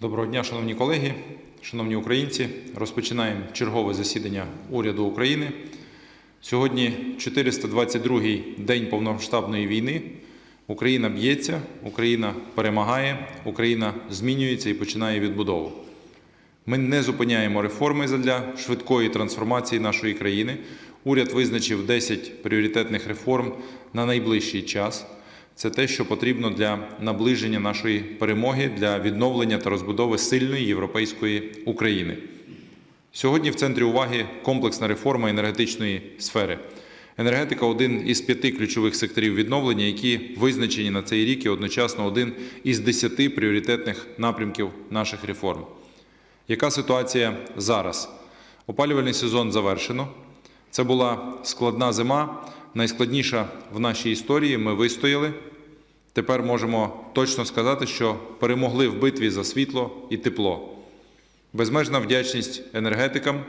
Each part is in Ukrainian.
Доброго дня, шановні колеги, шановні українці. Розпочинаємо чергове засідання уряду України. Сьогодні 422-й день повномасштабної війни. Україна б'ється, Україна перемагає, Україна змінюється і починає відбудову. Ми не зупиняємо реформи для швидкої трансформації нашої країни. Уряд визначив 10 пріоритетних реформ на найближчий час. Це те, що потрібно для наближення нашої перемоги, для відновлення та розбудови сильної європейської України. Сьогодні в центрі уваги комплексна реформа енергетичної сфери. Енергетика один із п'яти ключових секторів відновлення, які визначені на цей рік і одночасно один із десяти пріоритетних напрямків наших реформ. Яка ситуація зараз? Опалювальний сезон завершено. Це була складна зима, найскладніша в нашій історії. Ми вистояли. Тепер можемо точно сказати, що перемогли в битві за світло і тепло. Безмежна вдячність енергетикам,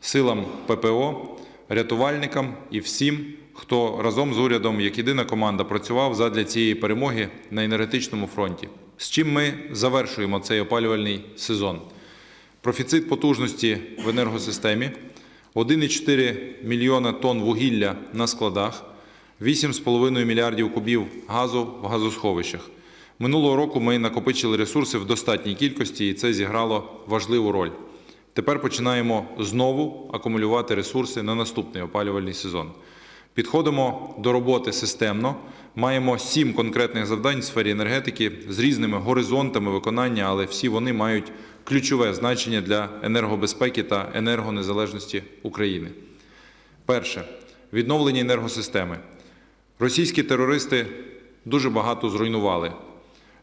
силам ППО, рятувальникам і всім, хто разом з урядом, як єдина команда, працював задля цієї перемоги на енергетичному фронті. З чим ми завершуємо цей опалювальний сезон? Профіцит потужності в енергосистемі, 1,4 мільйона тонн вугілля на складах, 8,5 мільярдів кубів газу в газосховищах. Минулого року ми накопичили ресурси в достатній кількості, і це зіграло важливу роль. Тепер починаємо знову акумулювати ресурси на наступний опалювальний сезон. Підходимо до роботи системно. Маємо сім конкретних завдань в сфері енергетики з різними горизонтами виконання, але всі вони мають ключове значення для енергобезпеки та енергонезалежності України. Перше відновлення енергосистеми. Російські терористи дуже багато зруйнували.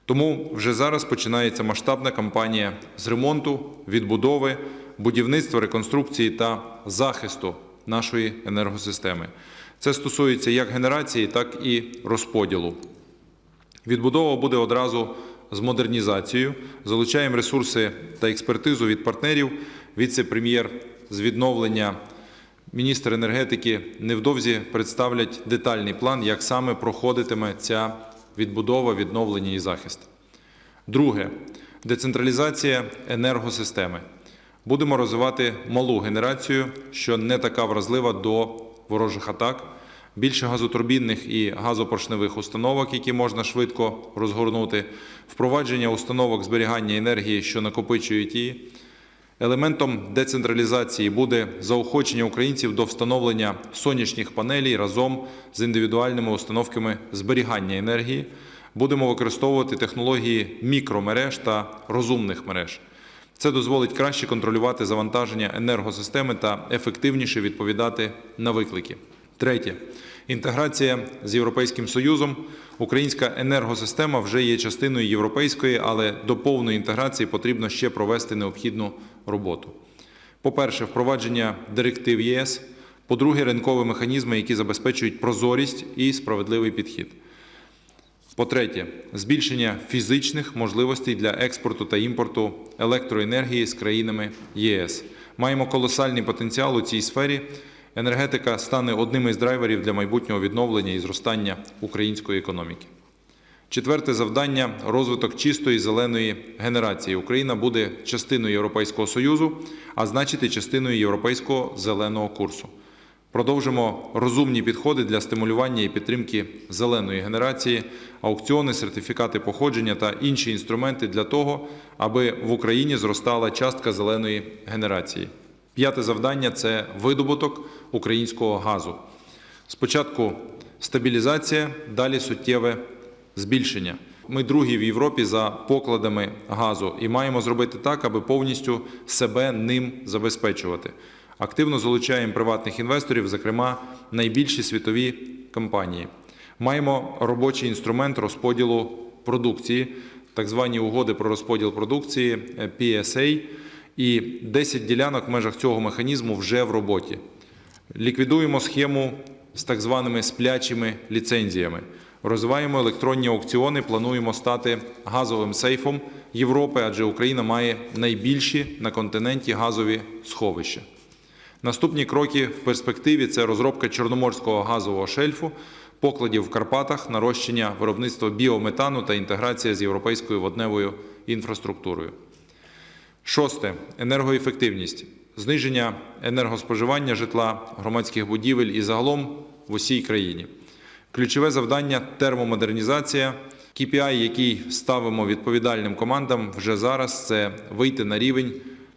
Тому вже зараз починається масштабна кампанія з ремонту, відбудови, будівництва, реконструкції та захисту нашої енергосистеми. Це стосується як генерації, так і розподілу. Відбудова буде одразу з модернізацією. Залучаємо ресурси та експертизу від партнерів. Віце-прем'єр з відновлення міністр енергетики невдовзі представлять детальний план, як саме проходитиме ця відбудова, відновлення і захист. Друге децентралізація енергосистеми. Будемо розвивати малу генерацію, що не така вразлива до ворожих атак. Більше газотурбінних і газопоршневих установок, які можна швидко розгорнути, впровадження установок зберігання енергії, що накопичують її. Елементом децентралізації буде заохочення українців до встановлення сонячних панелей разом з індивідуальними установками зберігання енергії. Будемо використовувати технології мікромереж та розумних мереж. Це дозволить краще контролювати завантаження енергосистеми та ефективніше відповідати на виклики. Третє інтеграція з Європейським Союзом. Українська енергосистема вже є частиною європейської, але до повної інтеграції потрібно ще провести необхідну роботу. По-перше, впровадження директив ЄС. По-друге, ринкові механізми, які забезпечують прозорість і справедливий підхід. По-третє, збільшення фізичних можливостей для експорту та імпорту електроенергії з країнами ЄС. Маємо колосальний потенціал у цій сфері. Енергетика стане одним із драйверів для майбутнього відновлення і зростання української економіки. Четверте завдання розвиток чистої зеленої генерації. Україна буде частиною Європейського Союзу, а значить і частиною європейського зеленого курсу. Продовжимо розумні підходи для стимулювання і підтримки зеленої генерації, аукціони, сертифікати походження та інші інструменти для того, аби в Україні зростала частка зеленої генерації. П'яте завдання це видобуток українського газу. Спочатку стабілізація, далі суттєве збільшення. Ми другі в Європі за покладами газу і маємо зробити так, аби повністю себе ним забезпечувати. Активно залучаємо приватних інвесторів, зокрема найбільші світові компанії. Маємо робочий інструмент розподілу продукції, так звані угоди про розподіл продукції PSA, і 10 ділянок в межах цього механізму вже в роботі. Ліквідуємо схему з так званими сплячими ліцензіями. Розвиваємо електронні аукціони, плануємо стати газовим сейфом Європи, адже Україна має найбільші на континенті газові сховища. Наступні кроки в перспективі це розробка чорноморського газового шельфу, покладів в Карпатах, нарощення виробництва біометану та інтеграція з європейською водневою інфраструктурою. Шосте енергоефективність, зниження енергоспоживання житла, громадських будівель і загалом в усій країні. Ключове завдання термомодернізація. KPI, який ставимо відповідальним командам вже зараз, це вийти на рівень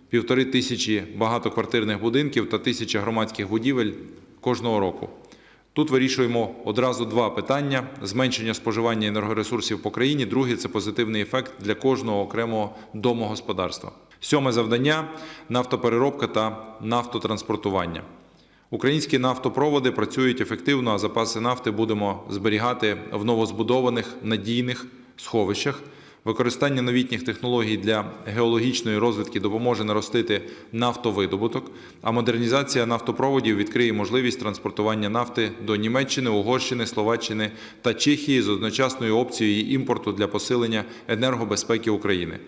півтори тисячі багатоквартирних будинків та тисяча громадських будівель кожного року. Тут вирішуємо одразу два питання: зменшення споживання енергоресурсів по країні. Друге це позитивний ефект для кожного окремого домогосподарства. Сьоме завдання нафтопереробка та нафтотранспортування. Українські нафтопроводи працюють ефективно, а запаси нафти будемо зберігати в новозбудованих надійних сховищах. Використання новітніх технологій для геологічної розвідки допоможе наростити нафтовидобуток, а модернізація нафтопроводів відкриє можливість транспортування нафти до Німеччини, Угорщини, Словаччини та Чехії з одночасною опцією імпорту для посилення енергобезпеки України.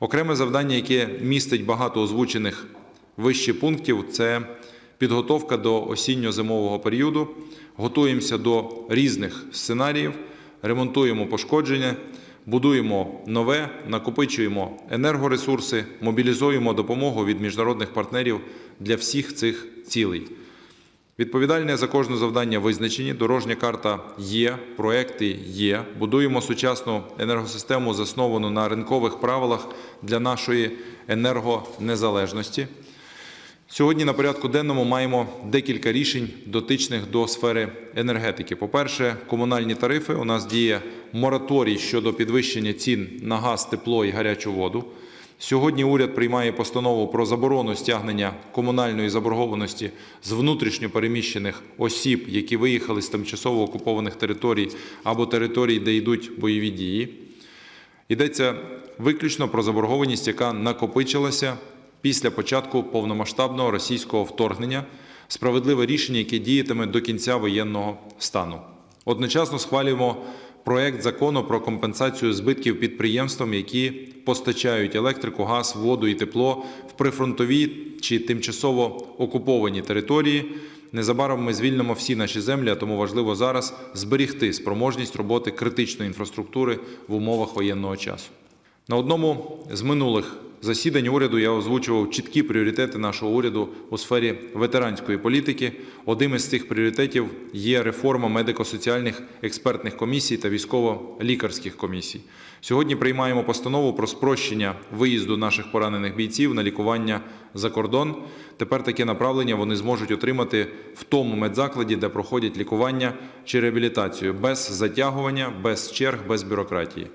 Окреме завдання, яке містить багато озвучених вище пунктів, це підготовка до осінньо-зимового періоду. Готуємося до різних сценаріїв, ремонтуємо пошкодження, будуємо нове, накопичуємо енергоресурси, мобілізуємо допомогу від міжнародних партнерів для всіх цих цілей. Відповідальне за кожне завдання визначені. Дорожня карта є, проекти є. Будуємо сучасну енергосистему, засновану на ринкових правилах для нашої енергонезалежності. Сьогодні на порядку денному маємо декілька рішень, дотичних до сфери енергетики. По-перше, комунальні тарифи. У нас діє мораторій щодо підвищення цін на газ, тепло і гарячу воду. Сьогодні уряд приймає постанову про заборону стягнення комунальної заборгованості з внутрішньо переміщених осіб, які виїхали з тимчасово окупованих територій або територій, де йдуть бойові дії. Йдеться виключно про заборгованість, яка накопичилася після початку повномасштабного російського вторгнення, справедливе рішення, яке діятиме до кінця воєнного стану. Одночасно схвалюємо проект закону про компенсацію збитків підприємствам, які постачають електрику, газ, воду і тепло в прифронтові чи тимчасово окуповані території. Незабаром ми звільнимо всі наші землі, а тому важливо зараз зберігти спроможність роботи критичної інфраструктури в умовах воєнного часу. На одному з минулих засідань уряду я озвучував чіткі пріоритети нашого уряду у сфері ветеранської політики. Одним із цих пріоритетів є реформа медико-соціальних експертних комісій та військово-лікарських комісій. Сьогодні приймаємо постанову про спрощення виїзду наших поранених бійців на лікування за кордон. Тепер таке направлення вони зможуть отримати в тому медзакладі, де проходять лікування чи реабілітацію без затягування, без черг, без бюрократії.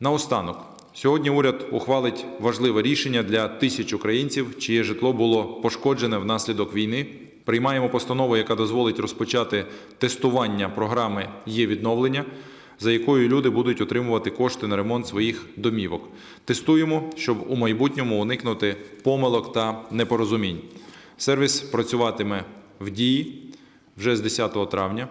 Наостанок. Сьогодні уряд ухвалить важливе рішення для тисяч українців, чиє житло було пошкоджене внаслідок війни. Приймаємо постанову, яка дозволить розпочати тестування програми є відновлення, за якою люди будуть отримувати кошти на ремонт своїх домівок. Тестуємо, щоб у майбутньому уникнути помилок та непорозумінь. Сервіс працюватиме в дії вже з 10 травня.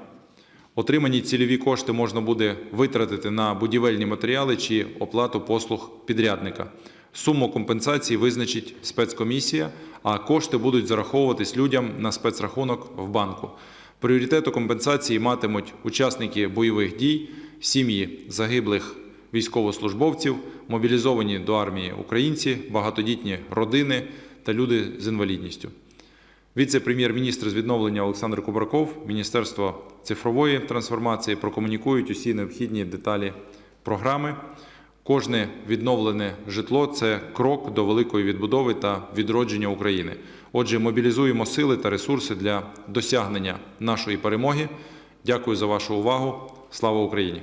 Отримані цільові кошти можна буде витратити на будівельні матеріали чи оплату послуг підрядника. Суму компенсації визначить спецкомісія, а кошти будуть зараховуватись людям на спецрахунок в банку. Пріоритету компенсації матимуть учасники бойових дій, сім'ї загиблих військовослужбовців, мобілізовані до армії українці, багатодітні родини та люди з інвалідністю. Віце-прем'єр-міністр з відновлення Олександр Кубраков, Міністерство цифрової трансформації прокомунікують усі необхідні деталі програми. Кожне відновлене житло це крок до великої відбудови та відродження України. Отже, мобілізуємо сили та ресурси для досягнення нашої перемоги. Дякую за вашу увагу. Слава Україні!